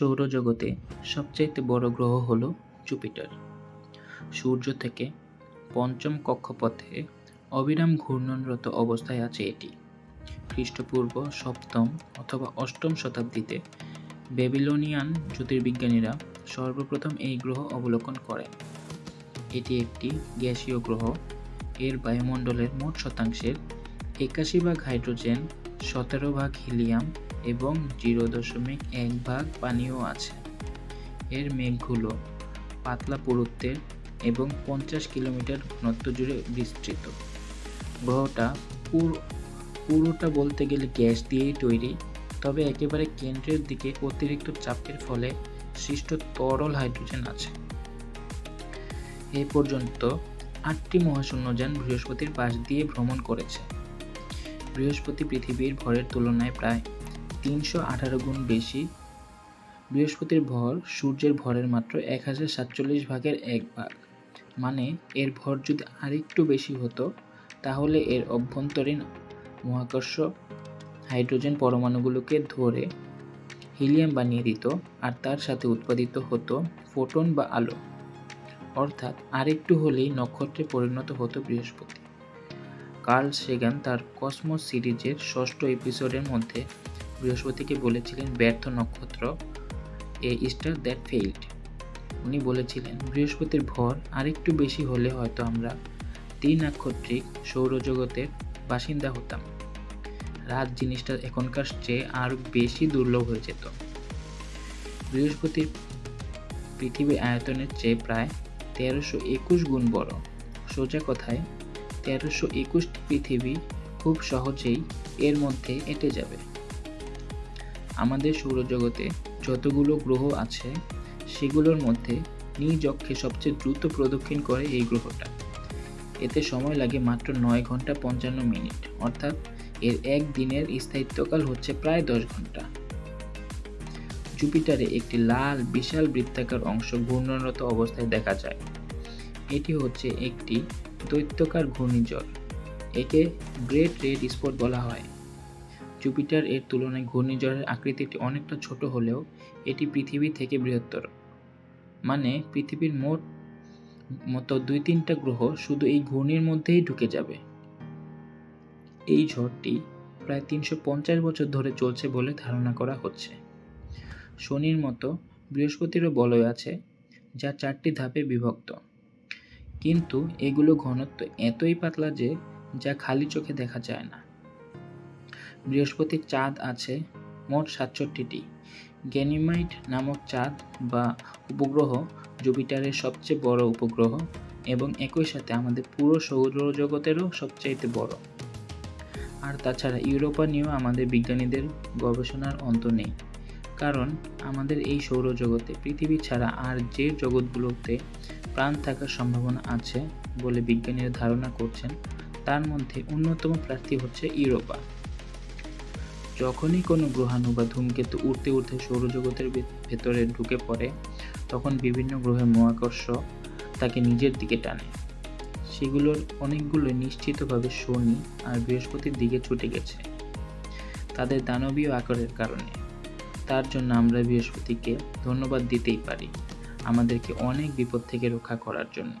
সৌরজগতে সবচাইতে বড় গ্রহ হল জুপিটার। সূর্য থেকে পঞ্চম কক্ষপথে অবিরাম ঘূর্ণনরত অবস্থায় আছে এটি। খ্রিস্টপূর্ব, সপ্তম অথবা অষ্টম শতাব্দীতে বেবিলনিয়ান জ্যোতির্বিজ্ঞানীরা সর্বপ্রথম এই গ্রহ অবলোকন করেন। এটি একটি গ্যাসীয় গ্রহ। এর বায়ুমণ্ডলের মোট শতাংশের একাশি ভাগ হাইড্রোজেন, সতেরো ভাগ হিলিয়াম এবং জিরো দশমিক এক ভাগ পানীয় আছে। এর মেঘগুলো পাতলা পুরুত্বের এবং পঞ্চাশ কিলোমিটার ঘনত্ব জুড়ে বিস্তৃত। গ্রহটা পুরো পুরোটা বলতে গেলে গ্যাস দিয়েই তৈরি, তবে একেবারে কেন্দ্রের দিকে অতিরিক্ত চাপের ফলে সৃষ্ট তরল হাইড্রোজেন আছে। এ পর্যন্ত আটটি মহাশূন্যযান বৃহস্পতির পাশ দিয়ে ভ্রমণ করেছে। বৃহস্পতি পৃথিবীর ভরের তুলনায় প্রায় তিনশো আঠারো গুণ বেশি। বৃহস্পতির ভর সূর্যের ভরের মাত্র এক হাজার সাতচল্লিশ ভাগের এক ভাগ। মানে এর ভর যদি আরেকটু বেশি হতো, তাহলে এর অভ্যন্তরীণ মহাকর্ষ হাইড্রোজেন পরমাণুগুলোকে ধরে হিলিয়াম বানিয়ে দিত আর তার সাথে উৎপাদিত হতো ফোটন বা আলো। অর্থাৎ, আরেকটু হলেই নক্ষত্রে পরিণত হতো বৃহস্পতি। কার্ল সেগান তার কসমোস সিরিজের ষষ্ঠ এপিসোডের মধ্যে বৃহস্পতিকে বলেছিলেন, ব্যর্থ নক্ষত্র, এ স্টার দ্যাট ফেইল্ড। উনি বলেছিলেন, বৃহস্পতির ভর আরেকটু বেশি হলে হয়তো আমরা ত্রিনাক্ষত্রিক সৌরজগতের বাসিন্দা হতাম। রাত জিনিসটা এখনকার চেয়ে আরও বেশি দুর্লভ হয়ে যেত। বৃহস্পতির পৃথিবীর আয়তনের চেয়ে প্রায় তেরোশো একুশ গুণ বড়। সোজা কথায়, তেরোশো একুশটি পৃথিবী খুব সহজেই এর মধ্যে এঁটে যাবে। আমাদের সৌরজগতে যতগুলো গ্রহ আছে, সেগুলোর মধ্যে নিজ অক্ষে সবচেয়ে দ্রুত প্রদক্ষিণ করে এই গ্রহটা। এতে সময় লাগে মাত্র নয় ঘণ্টা পঞ্চান্ন মিনিট, অর্থাৎ এর এক দিনের স্থায়িত্বকাল হচ্ছে প্রায় দশ ঘণ্টা। জুপিটারে একটি লাল, বিশাল বৃত্তাকার অংশ ঘূর্ণনরত অবস্থায় দেখা যায়। এটি হচ্ছে একটি দৈত্যকার ঘূর্ণিঝড়, একে গ্রেট রেড স্পট বলা হয়। জুপিটার এর তুলনায় ঘূর্ণিঝড়ের আকৃতিটি অনেকটা ছোট হলেও এটি পৃথিবী থেকে বৃহত্তর। মানে পৃথিবীর মোট মতো দুই তিনটা গ্রহ শুধু এই ঘূর্ণির মধ্যেই ঢুকে যাবে। এই ঝড়টি প্রায় তিনশো পঞ্চাশ বছর ধরে চলছে বলে ধারণা করা হচ্ছে। শনির মতো বৃহস্পতিরও বলয় আছে, যা চারটি ধাপে বিভক্ত। কিন্তু এগুলো ঘনত্ব এতই পাতলা যে, যা খালি চোখে দেখা যায় না। বৃহস্পতির চাঁদ আছে মোট সাতষট্টিটি। গ্যানিমাইট নামক চাঁদ বা উপগ্রহ জুপিটারের সবচেয়ে বড় উপগ্রহ এবং একই সাথে আমাদের পুরো সৌরজগতেরও সবচাইতে বড়। আর তাছাড়া ইউরোপা নিয়েও আমাদের বিজ্ঞানীদের গবেষণার অন্ত নেই। কারণ আমাদের এই সৌরজগতে পৃথিবী ছাড়া আর যে জগৎগুলোতে প্রাণ থাকার সম্ভাবনা আছে বলে বিজ্ঞানীরা ধারণা করছেন, তার মধ্যে অন্যতম প্রার্থী হচ্ছে ইউরোপা। যখনই কোনো গ্রহাণু বা ধূমকেতু উড়তে উড়তে সৌরজগতের ভেতরে ঢুকে পড়ে, তখন বিভিন্ন গ্রহের মহাকর্ষ তাকে নিজের দিকে টানে। সেগুলোর অনেকগুলো নিশ্চিতভাবে শনি আর বৃহস্পতির দিকে ছুটে গেছে। তাদের দানবীয় আকারের কারণে। তার জন্য আমরা বৃহস্পতিকে ধন্যবাদ দিতেই পারি। আমাদেরকে অনেক বিপদ থেকে রক্ষা করার জন্য।